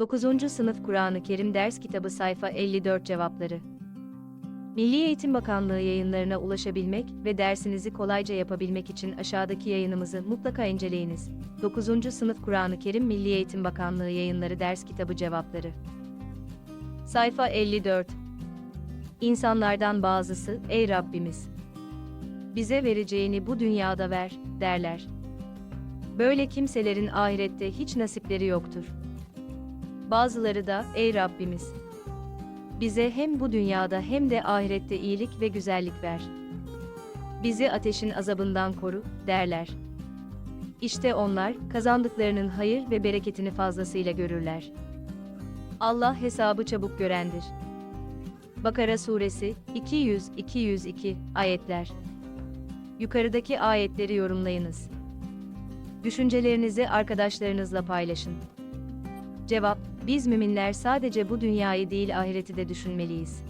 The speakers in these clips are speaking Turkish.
9. Sınıf Kur'an-ı Kerim Ders Kitabı Sayfa 54 Cevapları Milli Eğitim Bakanlığı yayınlarına ulaşabilmek ve dersinizi kolayca yapabilmek için aşağıdaki yayınımızı mutlaka inceleyiniz. 9. Sınıf Kur'an-ı Kerim Milli Eğitim Bakanlığı Yayınları Ders Kitabı Cevapları Sayfa 54 İnsanlardan bazısı, ey Rabbimiz! Bize vereceğini bu dünyada ver, derler. Böyle kimselerin ahirette hiç nasipleri yoktur. Bazıları da, ey Rabbimiz! Bize hem bu dünyada hem de ahirette iyilik ve güzellik ver. Bizi ateşin azabından koru, derler. İşte onlar, kazandıklarının hayır ve bereketini fazlasıyla görürler. Allah hesabı çabuk görendir. Bakara Suresi 200-202 ayetler. Yukarıdaki ayetleri yorumlayınız. Düşüncelerinizi arkadaşlarınızla paylaşın. Cevap: Biz müminler sadece bu dünyayı değil ahireti de düşünmeliyiz.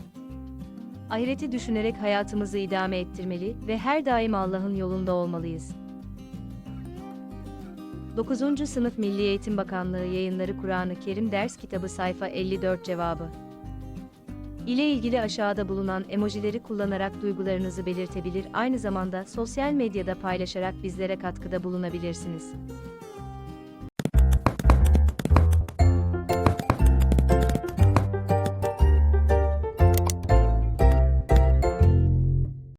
Ahireti düşünerek hayatımızı idame ettirmeli ve her daim Allah'ın yolunda olmalıyız. 9. Sınıf Milli Eğitim Bakanlığı Yayınları Kur'an-ı Kerim Ders Kitabı Sayfa 54 Cevabı ile ilgili aşağıda bulunan emojileri kullanarak duygularınızı belirtebilir, aynı zamanda sosyal medyada paylaşarak bizlere katkıda bulunabilirsiniz.